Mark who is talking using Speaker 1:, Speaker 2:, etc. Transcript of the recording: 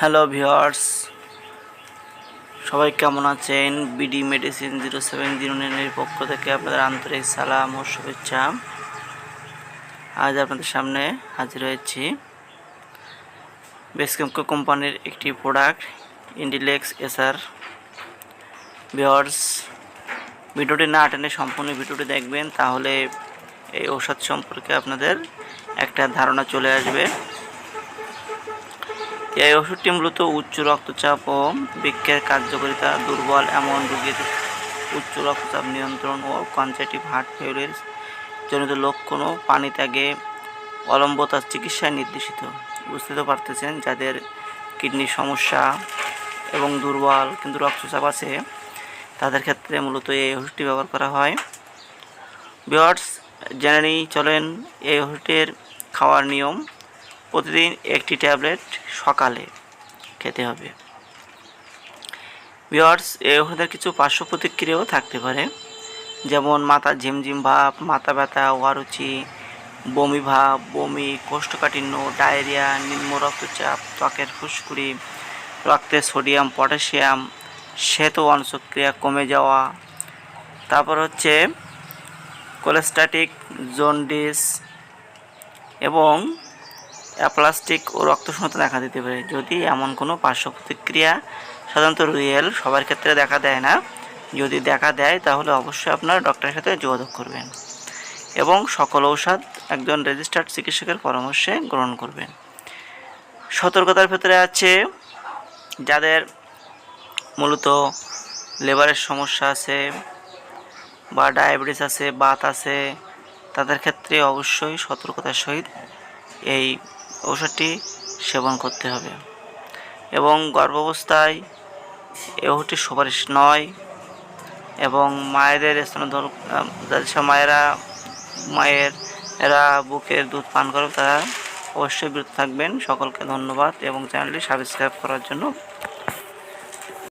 Speaker 1: Hello viewers সবাই কেমন আছেন? BD medicine zero seven zero নাইনের পক্ষ থেকে আপনাদের আন্তরিক সালাম ও শুভেচ্ছা। আজ আপনাদের সামনে হাজির হয়েছি বেসকেমকো কোম্পানির একটি প্রোডাক্ট ইন্ডিলেক্স এসআর ভিওয়ার্স ভিডিওটি না টেনে সম্পূর্ণ ভিডিওটি দেখবেন, তাহলে এই ঔষধ সম্পর্কে আপনাদের একটা ধারণা চলে আসবে। এই ওষুধটি মূলত উচ্চ রক্তচাপ ও বৃক্ষের কার্যকারিতা দুর্বল এমন রোগীর উচ্চ রক্তচাপ নিয়ন্ত্রণ ও কনজেটিভ হার্ট ফেলের জনিত লক্ষণ ও পানি ত্যাগে অলম্বতার চিকিৎসায় নির্দেশিত। বুঝতে তো পারতেছেন যাদের কিডনির সমস্যা এবং দুর্বল কিন্তু রক্তচাপ আছে, তাদের ক্ষেত্রে মূলত এই ওষুধটি ব্যবহার করা হয়। বিয়ার্স জেনে চলেন এই ওষুধের খাওয়ার নিয়ম প্রতিদিন একটি ট্যাবলেট সকালে খেতে হবে। বিয়ার্স এই ওষুধের কিছু পার্শ্ব প্রতিক্রিয়াও থাকতে পারে। যেমন মাথা ঝিমঝিম ভাব, মাথা ব্যথা ওয়ারুচি বমি ভাব, বমি, কোষ্ঠকাঠিন্য, ডায়রিয়া, নিম্ন রক্তচাপ, ত্বকের ফুসকুড়ি, রক্তে সোডিয়াম, পটাশিয়াম, শ্বেত অংশক্রিয়া কমে যাওয়া। তারপর হচ্ছে কোলেস্ট্যাটিক, জন্ডিস এবং অ্যাপ্লাস্টিক ও রক্তশূন্যতা দেখা দিতে পারে। যদি এমন কোনো পার্শ্ব প্রতিক্রিয়া সাধারণত রিয়েল সবার ক্ষেত্রে দেখা দেয় না, যদি দেখা দেয়, তাহলে অবশ্যই আপনার ডক্টরের সাথে যোগাযোগ করবেন এবং সকল ঔষধ একজন রেজিস্টার্ড চিকিৎসকের পরামর্শে গ্রহণ করবেন। সতর্কতার ভেতরে আছে যাদের মূলত লেবারের সমস্যা আছে বা ডায়াবেটিস আছে, বাত আছে, তাদের ক্ষেত্রে অবশ্যই সতর্কতার সহিত এই ঔষধটি সেবন করতে হবে। এবং গর্ভাবস্থায় এই ওষুধটি সুপারিশ নয়। এবং মায়েদের স্তনধর, যাদের মায়েরা, মায়ের এরা বুকের দুধ পান করে তারা অবশ্যই বিরত থাকবেন। সকলকে ধন্যবাদ এবং চ্যানেলটি সাবস্ক্রাইব করার জন্য